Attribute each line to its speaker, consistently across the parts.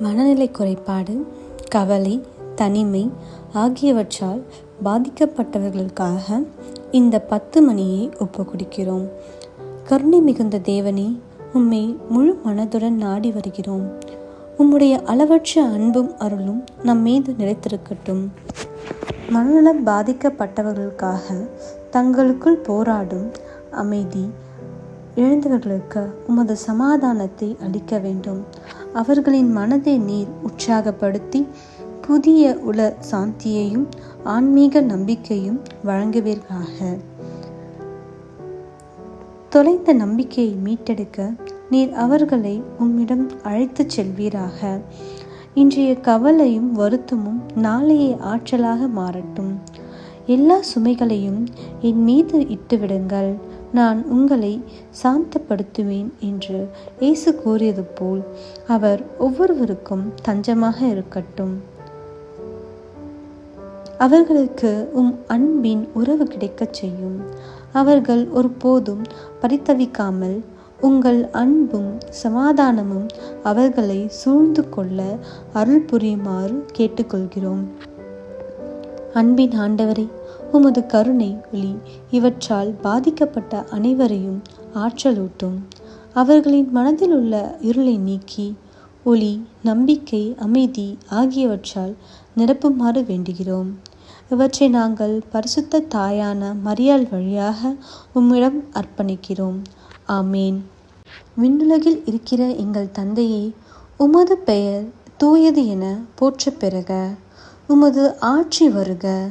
Speaker 1: மனநிலை குறைபாடு கவலை தனிமை ஆகியவற்றால் பாதிக்கப்பட்டவர்களுக்காக இந்த பத்து மணியை ஒப்பு கொடுக்கிறோம் கருணை மிகுந்த தேவனே உம்மை முழு மனதுடன் நாடி வருகிறோம். உம்முடைய அளவற்ற அன்பும் அருளும் நம் மீது நிலைத்திருக்கட்டும். மனநலம் பாதிக்கப்பட்டவர்களுக்காக தங்களுக்குள் போராடும் அமைதி இழந்தவர்களுக்கு உமது சமாதானத்தை அளிக்க வேண்டும். அவர்களின் மனதை நீர் உற்சாகப்படுத்தி புதிய உல சாந்தியையும் ஆன்மீக நம்பிக்கையும் வழங்குவீர்களாக. தொலைந்த நம்பிக்கையை மீட்டெடுக்க நீர் அவர்களை உம்மிடம் அழைத்துச் செல்வீராக. இன்றைய கவலையும் வருத்தமும் நாளைய ஆற்றலாக மாறட்டும். எல்லா சுமைகளையும் என் மீது இட்டுவிடுங்கள். நான் உங்களை சாந்தப்படுத்துவேன் என்று இயேசு கூறியது போல் அவர் ஒவ்வொருவருக்கும் தஞ்சமாக இருக்கட்டும். அவர்களுக்கு உம் அன்பின் உறவு கிடைக்கச் செய்யும். அவர்கள் ஒருபோதும் பரித்தவிக்காமல் உங்கள் அன்பும் சமாதானமும் அவர்களை சூழ்ந்து கொள்ள அருள் புரியுமாறு கேட்டுக்கொள்கிறோம். அன்பின் ஆண்டவரே உமது கருணை ஒளி இவற்றால் பாதிக்கப்பட்ட அனைவரையும் ஆற்றலூட்டும். அவர்களின் மனதில் உள்ள இருளை நீக்கி ஒளி நம்பிக்கை அமைதி ஆகியவற்றால் நிரப்புமாறு வேண்டுகிறோம். இவற்றை நாங்கள் பரிசுத்த தாயான மரியாள் வழியாக உம்மிடம் அர்ப்பணிக்கிறோம். ஆமேன். விண்ணுலகில் இருக்கிற எங்கள் தந்தையே உமது பெயர் தூயது என போற்ற பெறுக. உமது ஆட்சி வருக.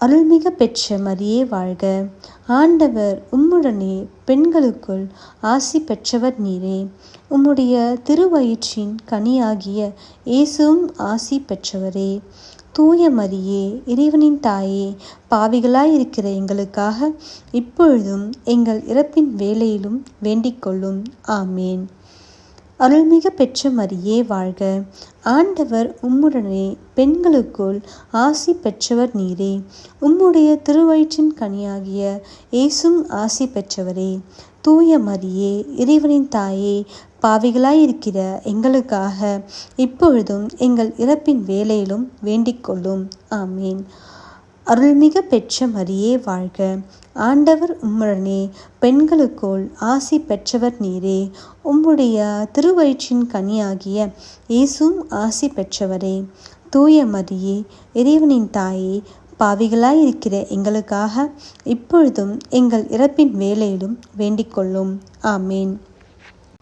Speaker 1: அருள்மிக பெற்ற மரியே வாழ்க. ஆண்டவர் உம்முடனே பெண்களுக்குள் ஆசி பெற்றவர் நீரே. உம்முடைய திருவயிற்றின் கனியாகிய இயேசுவும் ஆசி பெற்றவரே. தூய மரியே இறைவனின் தாயே பாவிகளாயிருக்கிற எங்களுக்காக இப்பொழுதும் எங்கள் இறப்பின் வேலையிலும் வேண்டிக் கொள்ளும் ஆமேன். அருள்மிக பெற்ற மரியே வாழ்க. ஆண்டவர் உம்முடனே பெண்களுக்குள் ஆசி பெற்றவர் நீரே. உம்முடைய திருவயிற்றின் கனியாகிய இயேசும் ஆசி பெற்றவரே. தூய மரியே இறைவனின் தாயே பாவிகளாயிருக்கிற எங்களுக்காக இப்பொழுதும் எங்கள் இறப்பின் வேலையிலும் வேண்டிக் கொள்ளும் ஆமீன். அருள்மிக பெற்ற மரியே வாழ்க. ஆண்டவர் உம்முடனே பெண்களுக்குள் ஆசி பெற்றவர் நீரே. உம்முடைய திருவயிற்றின் கனியாகிய இயேசும் ஆசி பெற்றவரே. தூய மரியே இறைவனின் தாயே பாவிகளாயிருக்கிற எங்களுக்காக இப்பொழுதும் எங்கள் இறப்பின் வேலையிலும் வேண்டிக் கொள்ளும் ஆமேன்.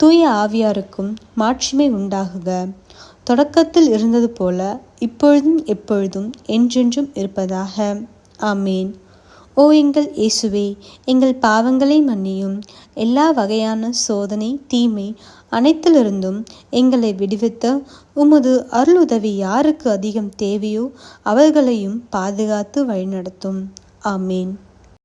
Speaker 1: தூய ஆவியாருக்கும் மாட்சிமை உண்டாகுக. தொடக்கத்தில் இருந்தது போல இப்பொழுதும் எப்பொழுதும் என்றென்றும் இருப்பதாக. ஆமேன். ஓ எங்கள் இயேசுவே எங்கள் பாவங்களை மன்னியும். எல்லா வகையான சோதனை தீமை அனைத்திலிருந்தும் எங்களை விடுவித்த உமது அருளுதவி யாருக்கு அதிகம் தேவையோ அவர்களையும் பாதுகாத்து வழிநடத்தும். ஆமேன்.